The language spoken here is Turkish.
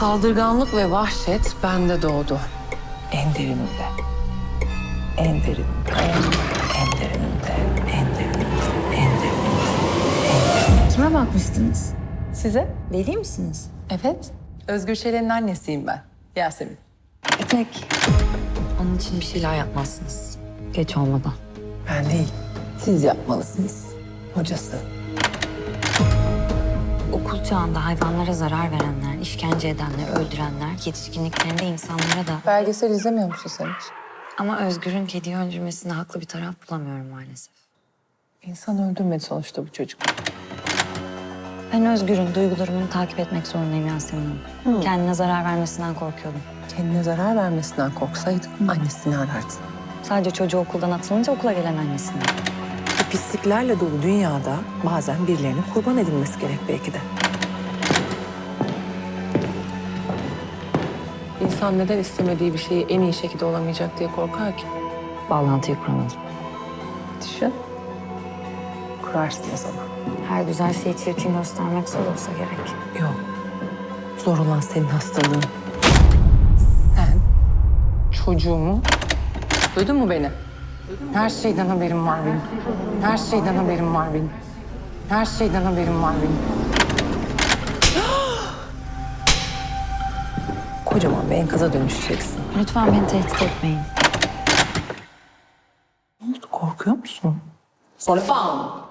Saldırganlık ve vahşet bende doğdu. En derinimde. En derinimde. En derinimde. En derinimde. En derinimde. Kime bakmıştınız? Size? Veli misiniz? Evet. Özgür Şelen'in annesiyim ben. Yasemin. İpek. Onun için bir şeyler yapmazsınız. Geç olmadan. Ben değil. Siz yapmalısınız. Hocası. Okul çağında hayvanlara zarar verenler, işkence edenler, öldürenler, yetişkinliklerinde insanlara da... Belgesel izlemiyor musun sen hiç? Ama Özgür'ün kediyi öldürmesine haklı bir taraf bulamıyorum maalesef. İnsan öldürmedi sonuçta bu çocuk. Ben Özgür'ün duygularımı takip etmek zorundayım Yasemin Hanım. Kendine zarar vermesinden korkuyordum. Kendine zarar vermesinden korksaydın annesini arardın. Sadece çocuğu okuldan atılınca okula gelen annesine. Bu pisliklerle dolu dünyada bazen birilerinin kurban edilmesi gerek belki de. İnsan neden istemediği bir şeyi en iyi şekilde olamayacak diye korkar ki? Bağlantıyı kuramadım. Düşün. Kurarsın o zaman. Her güzel şeyi çirkin göstermek zor olsa gerek. Yok. Zor olan senin hastalığın. Sen çocuğumu... Duydun mu beni? Her şeyden haberim var benim. Her şeyden haberim var benim. Her şeyden haberim var benim. Kocaman bir enkaza dönüşeceksin. Lütfen beni tehdit etmeyin. Ne oldu? Korkuyor musun? Sonra bam!